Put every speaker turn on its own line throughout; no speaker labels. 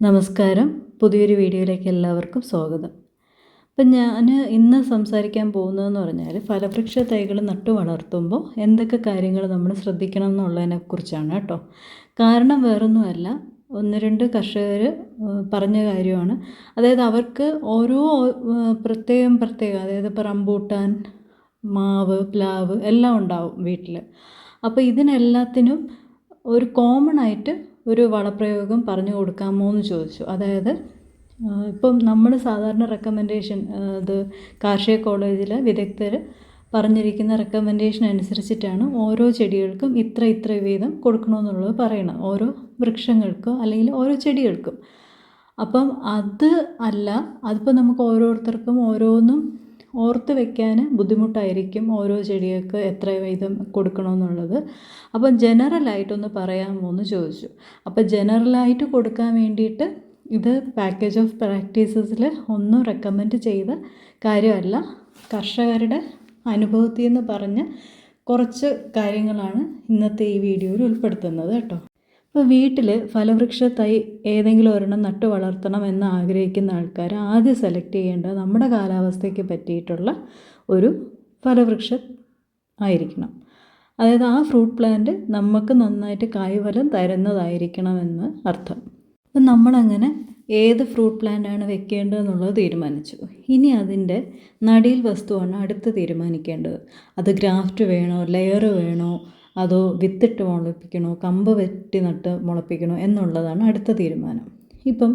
നമസ്കാരം. പുതിയൊരു വീഡിയോയിലേക്ക് എല്ലാവർക്കും സ്വാഗതം. അപ്പം ഞാൻ ഇന്ന് സംസാരിക്കാൻ പോകുന്നതെന്ന് പറഞ്ഞാൽ ഫലവൃക്ഷ തൈകൾ നട്ടു വളർത്തുമ്പോൾ എന്തൊക്കെ കാര്യങ്ങൾ നമ്മൾ ശ്രദ്ധിക്കണം എന്നുള്ളതിനെ കുറിച്ചാണ് കേട്ടോ. കാരണം വേറൊന്നുമല്ല ഒന്ന് രണ്ട് കർഷകർ പറഞ്ഞ കാര്യമാണ്. അതായത് അവർക്ക് ഓരോ പ്രത്യേകം പ്രത്യേകം അതായത് ഇപ്പോൾ റംബൂട്ടാൻ മാവ് പ്ലാവ് എല്ലാം ഉണ്ടാവും വീട്ടിൽ അപ്പോൾ ഇതിനെല്ലാത്തിനും ഒരു കോമൺ ആയിട്ട് ഒരു വളപ്രയോഗം പറഞ്ഞു കൊടുക്കാമോ എന്ന് ചോദിച്ചു. അതായത് ഇപ്പം നമ്മൾ സാധാരണ റെക്കമെൻഡേഷൻ ഇത് കാർഷിക കോളേജിലെ വിദഗ്ധർ പറഞ്ഞിരിക്കുന്ന റെക്കമെൻഡേഷൻ അനുസരിച്ചിട്ടാണ് ഓരോ ചെടികൾക്കും ഇത്ര ഇത്ര വീതം കൊടുക്കണമെന്നുള്ളത് പറയണം ഓരോ വൃക്ഷങ്ങൾക്കും അല്ലെങ്കിൽ ഓരോ ചെടികൾക്കും. അപ്പം അത് അല്ല അതിപ്പോൾ നമുക്ക് ഓരോരുത്തർക്കും ഓരോന്നും ഓർത്ത് വെക്കാൻ ബുദ്ധിമുട്ടായിരിക്കും ഓരോ ചെടികൾക്ക് എത്ര വീതം കൊടുക്കണമെന്നുള്ളത്. അപ്പം ജനറലായിട്ടൊന്ന് പറയാമോ എന്ന് ചോദിച്ചു. അപ്പോൾ ജനറലായിട്ട് കൊടുക്കാൻ വേണ്ടിയിട്ട് ഇത് പാക്കേജ് ഓഫ് പ്രാക്ടീസസിൽ ഒന്നും റെക്കമെൻഡ് ചെയ്ത കാര്യമല്ല. കർഷകരുടെ അനുഭവത്തിൽ നിന്ന് പറഞ്ഞ് കുറച്ച് കാര്യങ്ങളാണ് ഇന്നത്തെ ഈ വീഡിയോയിൽ ഉൾപ്പെടുത്തുന്നത് കേട്ടോ. ഇപ്പോൾ വീട്ടിൽ ഫലവൃക്ഷ തൈ ഏതെങ്കിലും ഒരെണ്ണം നട്ടു വളർത്തണം എന്ന് ആഗ്രഹിക്കുന്ന ആൾക്കാർ ആദ്യം സെലക്ട് ചെയ്യേണ്ടത് നമ്മുടെ കാലാവസ്ഥയ്ക്ക് പറ്റിയിട്ടുള്ള ഒരു ഫലവൃക്ഷ ആയിരിക്കണം. അതായത് ആ ഫ്രൂട്ട് പ്ലാന്റ് നമുക്ക് നന്നായിട്ട് കായ്ഫലം തരുന്നതായിരിക്കണമെന്ന് അർത്ഥം. അപ്പം നമ്മളങ്ങനെ ഏത് ഫ്രൂട്ട് പ്ലാന്റാണ് വെക്കേണ്ടതെന്നുള്ളത് തീരുമാനിച്ചു. ഇനി അതിന്റെ നടീൽ വസ്തുവാണ് അടുത്ത് തീരുമാനിക്കേണ്ടത്. അത് ഗ്രാഫ്റ്റ് വേണോ ലെയർ വേണോ അതോ വിത്തിട്ട് മുളപ്പിക്കണോ? കമ്പ് വെട്ടി നട്ട് മുളപ്പിക്കണോ എന്നുള്ളതാണ് അടുത്ത തീരുമാനം. ഇപ്പം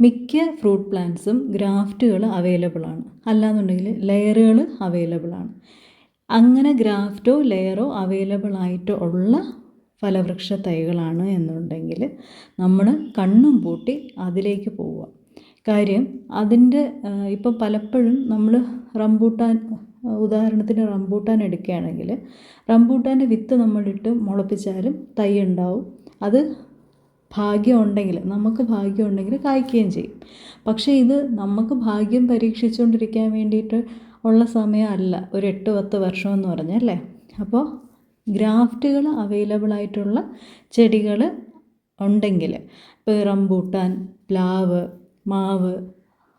മിക്ക ഫ്രൂട്ട് പ്ലാന്റ്സും ഗ്രാഫ്റ്റുകൾ അവൈലബിൾ ആണ് അല്ലാന്നുണ്ടെങ്കിൽ ലെയറുകൾ അവൈലബിൾ ആണ് അങ്ങനെ ഗ്രാഫ്റ്റോ ലെയറോ അവൈലബിൾ ആയിട്ടോ ഉള്ള ഫലവൃക്ഷ തൈകളാണ് എന്നുണ്ടെങ്കിൽ നമ്മൾ കണ്ണും പൂട്ടി അതിലേക്ക് പോവുക. കാര്യം അതിന്റെ ഇപ്പം പലപ്പോഴും നമ്മൾ റംബൂട്ടാൻ ഉദാഹരണത്തിന് റംബൂട്ടാൻ എടുക്കുകയാണെങ്കിൽ റംബൂട്ടാന്റെ വിത്ത് നമ്മളിട്ട് മുളപ്പിച്ചാലും തൈ ഉണ്ടാവും. അത് ഭാഗ്യം ഉണ്ടെങ്കിൽ നമുക്ക് ഭാഗ്യം ഉണ്ടെങ്കിൽ കായ്ക്കുകയും ചെയ്യും. പക്ഷേ ഇത് നമുക്ക് ഭാഗ്യം പരീക്ഷിച്ചുകൊണ്ടിരിക്കാൻ വേണ്ടിയിട്ട് ഉള്ള സമയമല്ല ഒരു എട്ട് പത്ത് വർഷം എന്ന് പറഞ്ഞല്ലേ അപ്പോൾ ഗ്രാഫ്റ്റുകൾ അവൈലബിൾ ആയിട്ടുള്ള ചെടികൾ ഉണ്ടെങ്കിൽ ഇപ്പോൾ റംബൂട്ടാൻ പ്ലാവ് മാവ്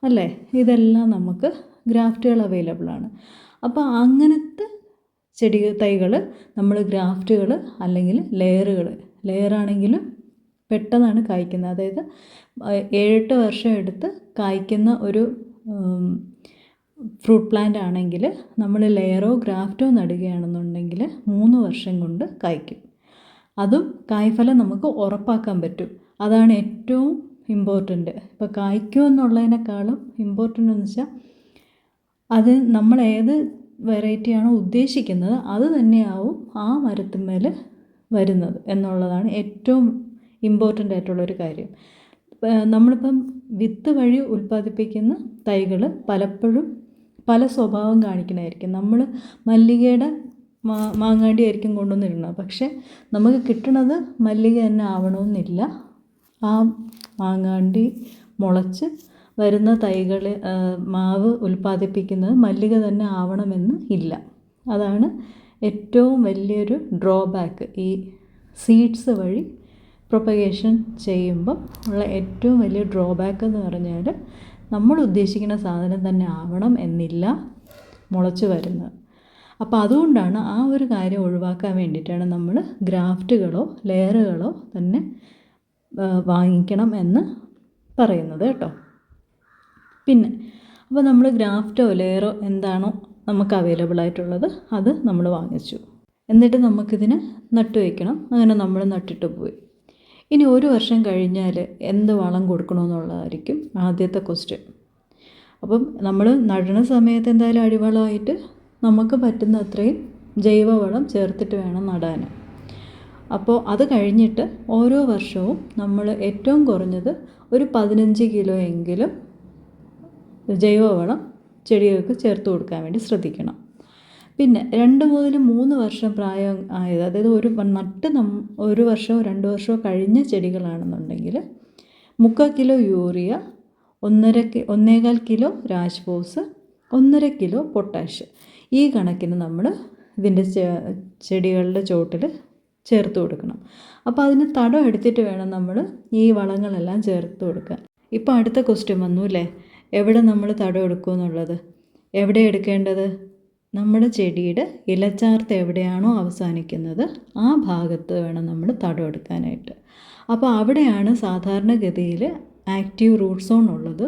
അല്ലേ? ഇതെല്ലാം നമുക്ക് ഗ്രാഫ്റ്റുകൾ അവൈലബിൾ ആണ്. അപ്പോൾ അങ്ങനത്തെ ചെടി തൈകൾ നമ്മൾ ഗ്രാഫ്റ്റുകൾ അല്ലെങ്കിൽ ലെയറുകൾ ലെയറാണെങ്കിലും പെട്ടെന്നാണ് കായ്ക്കുന്നത്. അതായത് ഏഴെട്ട് വർഷം എടുത്ത് കായ്ക്കുന്ന ഒരു ഫ്രൂട്ട് പ്ലാന്റ് ആണെങ്കിൽ നമ്മൾ ലെയറോ ഗ്രാഫ്റ്റോ നടുകയാണെന്നുണ്ടെങ്കിൽ മൂന്ന് വർഷം കൊണ്ട് കായ്ക്കും. അതും കായ്ഫലം നമുക്ക് ഉറപ്പാക്കാൻ പറ്റും. അതാണ് ഏറ്റവും ഇമ്പോർട്ടന്റ് ഇപ്പോൾ കായ്ക്കും എന്നുള്ളതിനേക്കാളും ഇമ്പോർട്ടന്റ് എന്ന് വെച്ചാൽ അത് നമ്മൾ ഏത് വെറൈറ്റിയാണോ ഉദ്ദേശിക്കുന്നത് അത് തന്നെയാവും ആ മരത്തിന്മേൽ വരുന്നത് എന്നുള്ളതാണ് ഏറ്റവും ഇമ്പോർട്ടന്റ് ആയിട്ടുള്ളൊരു കാര്യം. നമ്മളിപ്പം വിത്ത് വഴി ഉൽപ്പാദിപ്പിക്കുന്ന തൈകൾ പലപ്പോഴും പല സ്വഭാവം കാണിക്കണമായിരിക്കും നമ്മൾ മല്ലികയുടെ മാ മാങ്ങാണ്ടി ആയിരിക്കും കൊണ്ടുവന്നിരുന്നത് പക്ഷേ നമുക്ക് കിട്ടണത് മല്ലിക തന്നെ ആവണമെന്നില്ല. ആ മാങ്ങാണ്ടി മുളച്ച് വരുന്ന തൈകൾ മാവ് ഉൽപ്പാദിപ്പിക്കുന്നത് മല്ലിക തന്നെ ആവണമെന്ന് ഇല്ല. അതാണ് ഏറ്റവും വലിയൊരു ഡ്രോബാക്ക് ഈ സീഡ്സ് വഴി പ്രൊപ്പഗേഷൻ ചെയ്യുമ്പം ഉള്ള ഏറ്റവും വലിയ ഡ്രോബാക്ക് എന്ന് പറഞ്ഞാൽ നമ്മൾ ഉദ്ദേശിക്കുന്ന സാധനം തന്നെ ആവണം എന്നില്ല മുളച്ച് വരുന്നത്. അപ്പോൾ അതുകൊണ്ടാണ് ആ ഒരു കാര്യം ഒഴിവാക്കാൻ വേണ്ടിയിട്ടാണ് നമ്മൾ ഗ്രാഫ്റ്റുകളോ ലെയറുകളോ തന്നെ വാങ്ങിക്കണം എന്ന് പറയുന്നത് കേട്ടോ. പിന്നെ അപ്പോൾ നമ്മൾ ഗ്രാഫ്റ്റോ ലെയറോ എന്താണോ നമുക്ക് അവൈലബിൾ ആയിട്ടുള്ളത് അത് നമ്മൾ വാങ്ങിച്ചു. എന്നിട്ട് നമുക്കിതിനെ നട്ടു വയ്ക്കണം അങ്ങനെ നമ്മൾ നട്ടിട്ട് പോയി. ഇനി ഒരു വർഷം കഴിഞ്ഞാൽ എന്ത് വളം കൊടുക്കണമെന്നുള്ളതായിരിക്കും ആദ്യത്തെ ക്വസ്റ്റ്യൻ അപ്പം നമ്മൾ നടണ സമയത്ത് എന്തായാലും അടിവളമായിട്ട് നമുക്ക് പറ്റുന്ന അത്രയും ജൈവവളം ചേർത്തിട്ട് വേണം നടാൻ അപ്പോൾ അത് കഴിഞ്ഞിട്ട് ഓരോ വർഷവും നമ്മൾ ഏറ്റവും കുറഞ്ഞത് ഒരു പതിനഞ്ച് കിലോ എങ്കിലും ജൈവവളം ചെടികൾക്ക് ചേർത്ത് കൊടുക്കാൻ വേണ്ടി ശ്രദ്ധിക്കണം. പിന്നെ രണ്ട് മുതൽ മൂന്ന് വർഷം പ്രായം ആയത് അതായത് ഒരു നട്ട് നം ഒരു വർഷമോ രണ്ട് വർഷമോ കഴിഞ്ഞ ചെടികളാണെന്നുണ്ടെങ്കിൽ മുക്കാൽ കിലോ യൂറിയ ഒന്നര ഒന്നേകാൽ കിലോ രാജ്ഫോസ് ഒന്നര കിലോ പൊട്ടാഷ്. ഈ കണക്കിന് നമ്മൾ ഇതിന്റെ ചെടികളുടെ ചോട്ടിൽ ചേർത്ത് കൊടുക്കണം. അപ്പോൾ അതിന് തടം എടുത്തിട്ട് വേണം നമ്മൾ ഈ വളങ്ങളെല്ലാം ചേർത്ത് കൊടുക്കാൻ. ഇപ്പോൾ അടുത്ത ക്വസ്റ്റ്യൻ വന്നു അല്ലേ? എവിടെ നമ്മൾ തടം എടുക്കുമെന്നുള്ളത് എവിടെ എടുക്കേണ്ടത്? നമ്മുടെ ചെടിയുടെ ഇലച്ചാർത്ത് എവിടെയാണോ അവസാനിക്കുന്നത് ആ ഭാഗത്ത് വേണം നമ്മൾ തടം എടുക്കാനായിട്ട്. അപ്പോൾ അവിടെയാണ് സാധാരണഗതിയിൽ ആക്റ്റീവ് റൂട്ട് സോൺ ഉള്ളത്.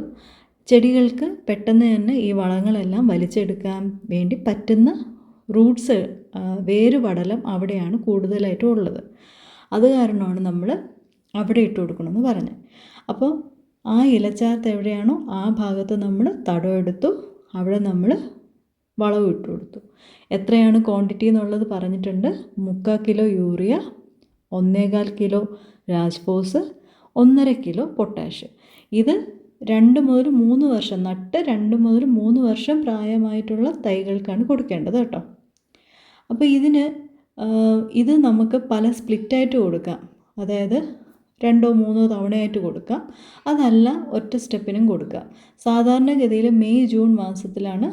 ചെടികൾക്ക് പെട്ടെന്ന് തന്നെ ഈ വളങ്ങളെല്ലാം വലിച്ചെടുക്കാൻ വേണ്ടി പറ്റുന്ന റൂട്ട്സ് വേര് പടലം അവിടെയാണ് കൂടുതലായിട്ടും ഉള്ളത്. അത് കാരണമാണ് നമ്മൾ അവിടെ ഇട്ട് കൊടുക്കണമെന്ന് പറഞ്ഞത്. അപ്പോൾ ആ ഇലച്ചാർത്ത് എവിടെയാണോ ആ ഭാഗത്ത് നമ്മൾ തടം എടുത്തു അവിടെ നമ്മൾ വളവും ഇട്ട് കൊടുത്തു. എത്രയാണ് ക്വാണ്ടിറ്റി എന്നുള്ളത് പറഞ്ഞിട്ടുണ്ട്. മുക്കാൽ കിലോ യൂറിയ ഒന്നേകാൽ കിലോ രാജ്ഫോസ് ഒന്നര കിലോ പൊട്ടാഷ് ഇത് രണ്ട് മുതൽ മൂന്ന് വർഷം നട്ട് രണ്ട് മുതൽ മൂന്ന് വർഷം പ്രായമായിട്ടുള്ള തൈകൾക്കാണ് കൊടുക്കേണ്ടത് കേട്ടോ. അപ്പോൾ ഇതിന് ഇത് നമുക്ക് പല സ്പ്ലിറ്റായിട്ട് കൊടുക്കാം. അതായത് രണ്ടോ മൂന്നോ തവണയായിട്ട് കൊടുക്കാം. അതല്ല ഒറ്റ സ്റ്റെപ്പിനും കൊടുക്കാം. സാധാരണഗതിയിൽ മെയ് ജൂൺ മാസത്തിലാണ്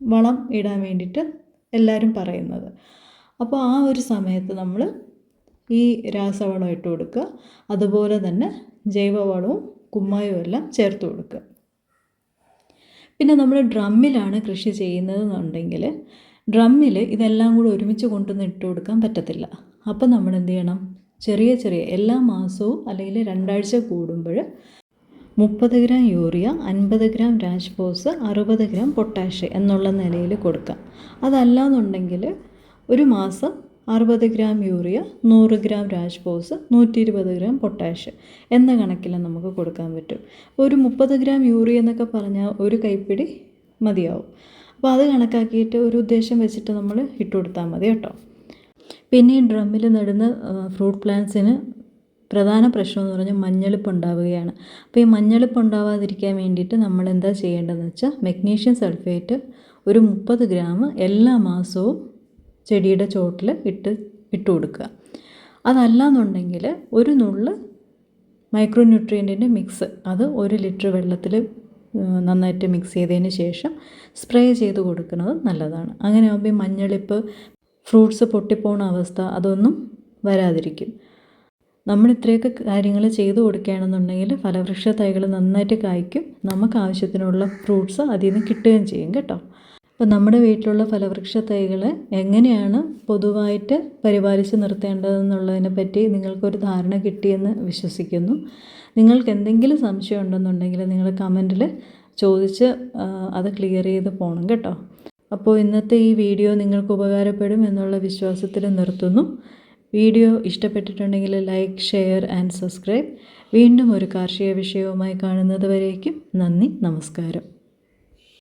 വളം ഇടാൻ വേണ്ടിയിട്ട് എല്ലാവരും പറയുന്നത്. അപ്പോൾ ആ ഒരു സമയത്ത് നമ്മൾ ഈ രാസവളം ഇട്ട് കൊടുക്കുക. അതുപോലെ തന്നെ ജൈവവളവും കുമ്മായവും എല്ലാം ചേർത്ത് കൊടുക്കുക. പിന്നെ നമ്മൾ ഡ്രമ്മിലാണ് കൃഷി ചെയ്യുന്നതെന്നുണ്ടെങ്കിൽ ഡ്രമ്മിൽ ഇതെല്ലാം കൂടി ഒരുമിച്ച് കൊണ്ടുവന്ന് ഇട്ട് കൊടുക്കാൻ പറ്റത്തില്ല. അപ്പം നമ്മൾ എന്ത് ചെയ്യണം? ചെറിയ ചെറിയ എല്ലാ മാസവും അല്ലെങ്കിൽ രണ്ടാഴ്ച കൂടുമ്പോൾ മുപ്പത് ഗ്രാം യൂറിയ അൻപത് ഗ്രാം രാജ്ഫോസ് അറുപത് ഗ്രാം പൊട്ടാഷ് എന്നുള്ള നിലയിൽ കൊടുക്കാം. അതല്ലാന്നുണ്ടെങ്കിൽ ഒരു മാസം അറുപത് ഗ്രാം യൂറിയ നൂറ് ഗ്രാം രാജ്ഫോസ് നൂറ്റി ഇരുപത് ഗ്രാം പൊട്ടാഷ് എന്ന കണക്കിൽ നമുക്ക് കൊടുക്കാൻ പറ്റും. ഒരു മുപ്പത് ഗ്രാം യൂറിയ എന്നൊക്കെ പറഞ്ഞാൽ ഒരു കൈപ്പിടി മതിയാവും. അപ്പോൾ അത് കണക്കാക്കിയിട്ട് ഒരു ഉദ്ദേശം വെച്ചിട്ട് നമ്മൾ ഇട്ട് കൊടുത്താൽ മതി കേട്ടോ. പിന്നെ ഈ ഡ്രമ്മിൽ നടുന്ന ഫ്രൂട്ട് പ്ലാന്റ്സിന് പ്രധാന പ്രശ്നം എന്ന് പറഞ്ഞാൽ മഞ്ഞളിപ്പ് ഉണ്ടാവുകയാണ് അപ്പോൾ ഈ മഞ്ഞളിപ്പ് ഉണ്ടാവാതിരിക്കാൻ വേണ്ടിയിട്ട് നമ്മൾ എന്താ ചെയ്യേണ്ടതെന്ന് വെച്ചാൽ മെഗ്നീഷ്യം സൾഫേറ്റ് ഒരു മുപ്പത് ഗ്രാം എല്ലാ മാസവും ചെടിയുടെ ചോട്ടിൽ ഇട്ട് ഇട്ട് കൊടുക്കുക. അതല്ല എന്നുണ്ടെങ്കിൽ ഒരു നുള്ള് മൈക്രോ ന്യൂട്രിയന്റിന്റെ മിക്സ് അത് ഒരു ലിറ്റർ വെള്ളത്തിൽ നന്നായിട്ട് മിക്സ് ചെയ്തതിന് ശേഷം സ്പ്രേ ചെയ്ത് കൊടുക്കുന്നത് നല്ലതാണ്. അങ്ങനെ ആകുമ്പോൾ മഞ്ഞളിപ്പ് ഫ്രൂട്ട്സ് പൊട്ടിപ്പോണ അവസ്ഥ അതൊന്നും വരാതിരിക്കും. നമ്മൾ ഇത്രയൊക്കെ കാര്യങ്ങൾ ചെയ്തു കൊടുക്കുകയാണെന്നുണ്ടെങ്കിൽ ഫലവൃക്ഷ തൈകൾ നന്നായിട്ട് കായ്ക്കും. നമുക്ക് ആവശ്യത്തിനുള്ള ഫ്രൂട്ട്സ് അതിൽ നിന്ന് കിട്ടുകയും ചെയ്യും കേട്ടോ. അപ്പോൾ നമ്മുടെ വീട്ടിലുള്ള ഫലവൃക്ഷ തൈകൾ എങ്ങനെയാണ് പൊതുവായിട്ട് പരിപാലിച്ച് നിർത്തേണ്ടതെന്നുള്ളതിനെ പറ്റി നിങ്ങൾക്കൊരു ധാരണ കിട്ടിയെന്ന് വിശ്വസിക്കുന്നു. നിങ്ങൾക്ക് എന്തെങ്കിലും സംശയം ഉണ്ടെന്നുണ്ടെങ്കിൽ നിങ്ങൾ കമന്റിൽ ചോദിച്ച് അത് ക്ലിയർ ചെയ്ത് പോകണം കേട്ടോ. അപ്പോൾ ഇന്നത്തെ ഈ വീഡിയോ നിങ്ങൾക്ക് ഉപകാരപ്പെടും എന്നുള്ള വിശ്വാസത്തിൽ നിർത്തുന്നു. വീഡിയോ ഇഷ്ടപ്പെട്ടിട്ടുണ്ടെങ്കിൽ ലൈക്ക് ഷെയർ ആൻഡ് സബ്സ്ക്രൈബ്. വീണ്ടും ഒരു കാർഷിക വിഷയവുമായി കാണുന്നത് വരേക്കും നന്ദി നമസ്കാരം.